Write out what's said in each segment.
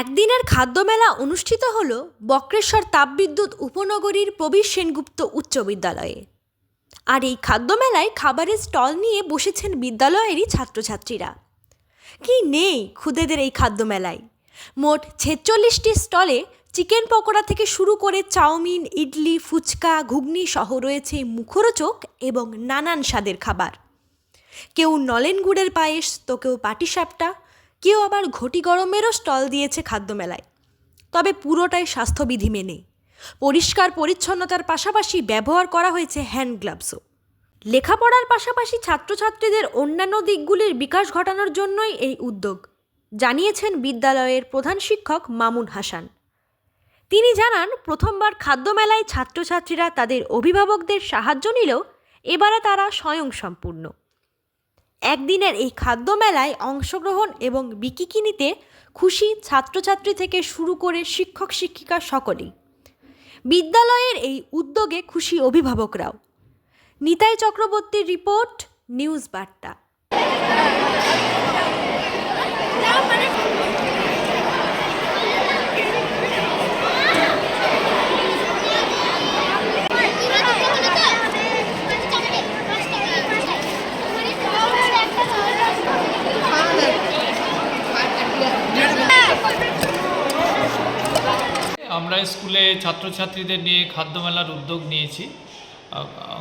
একদিনের খাদ্যমেলা অনুষ্ঠিত হল বক্রেশ্বর তাপবিদ্যুৎ উপনগরীর প্রবীর সেনগুপ্ত উচ্চ বিদ্যালয়ে। আর এই খাদ্যমেলায় খাবারের স্টল নিয়ে বসেছেন বিদ্যালয়েরই ছাত্রছাত্রীরা। কি নেই খুদেদের এই খাদ্যমেলায়? মোট ছেচল্লিশটি স্টলে চিকেন পকোড়া থেকে শুরু করে চাউমিন, ইডলি, ফুচকা, ঘুগনি সহ রয়েছে মুখরোচক এবং নানান স্বাদের খাবার। কেউ নলেন গুড়ের পায়েস, তো কেউ পাটিসাপটা কেউ আবার ঘটি গরমেরও স্টল দিয়েছে খাদ্যমেলায়। তবে পুরোটাই স্বাস্থ্যবিধি মেনে। পরিষ্কার পরিচ্ছন্নতার পাশাপাশি ব্যবহার করা হয়েছে হ্যান্ড গ্লাভসও। লেখাপড়ার পাশাপাশি ছাত্রছাত্রীদের অন্যান্য দিকগুলির বিকাশ ঘটানোর জন্যই এই উদ্যোগ, জানিয়েছেন বিদ্যালয়ের প্রধান শিক্ষক মামুন হাসান। তিনি জানান, প্রথমবার খাদ্যমেলায় ছাত্রছাত্রীরা তাদের অভিভাবকদের সাহায্য নিলেও এবারে তারা স্বয়ংসম্পূর্ণ। একদিনের এই খাদ্য মেলায় অংশগ্রহণ এবং বিকিকিনিতে খুশি ছাত্রছাত্রী থেকে শুরু করে শিক্ষক শিক্ষিকা সকলেই। বিদ্যালয়ের এই উদ্যোগে খুশি অভিভাবকরাও। নিতাই চক্রবর্তীর রিপোর্ট, নিউজ বার্তা। আমরা স্কুলে ছাত্রছাত্রীদের নিয়ে খাদ্যমেলার উদ্যোগ নিয়েছি।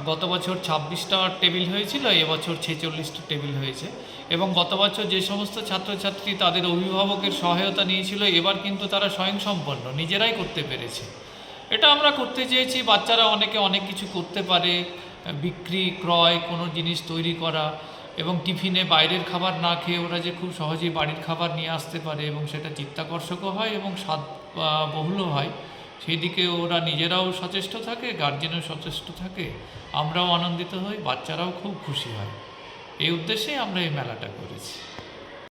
গত বছর ছাব্বিশটা টেবিল হয়েছিল এবছর ছেচল্লিশটা টেবিল হয়েছে। এবং গত বছর যে সমস্ত ছাত্রছাত্রী তাদের অভিভাবকের সহায়তা নিয়েছিল, এবার কিন্তু তারা স্বয়ংসম্পন্ন, নিজেরাই করতে পেরেছে। এটা আমরা করতে চেয়েছি, বাচ্চারা অনেকে অনেক কিছু করতে পারে, বিক্রি, ক্রয়, কোনো জিনিস তৈরি করা। এবং টিফিনে বাইরের খাবার না খেয়ে ওরা যে খুব সহজেই বাড়ির খাবার নিয়ে আসতে পারে এবং সেটা চিত্তাকর্ষকও হয় এবং স্বাদ বহুল হয় সেই দিকে ওরা নিজেরাও সচেষ্ট থাকে গার্জেনও সচেষ্ট থাকে। আমরাও আনন্দিত হই, বাচ্চারাও খুব খুশি হয়। এই উদ্দেশ্যেই আমরা এই মেলাটা করেছি।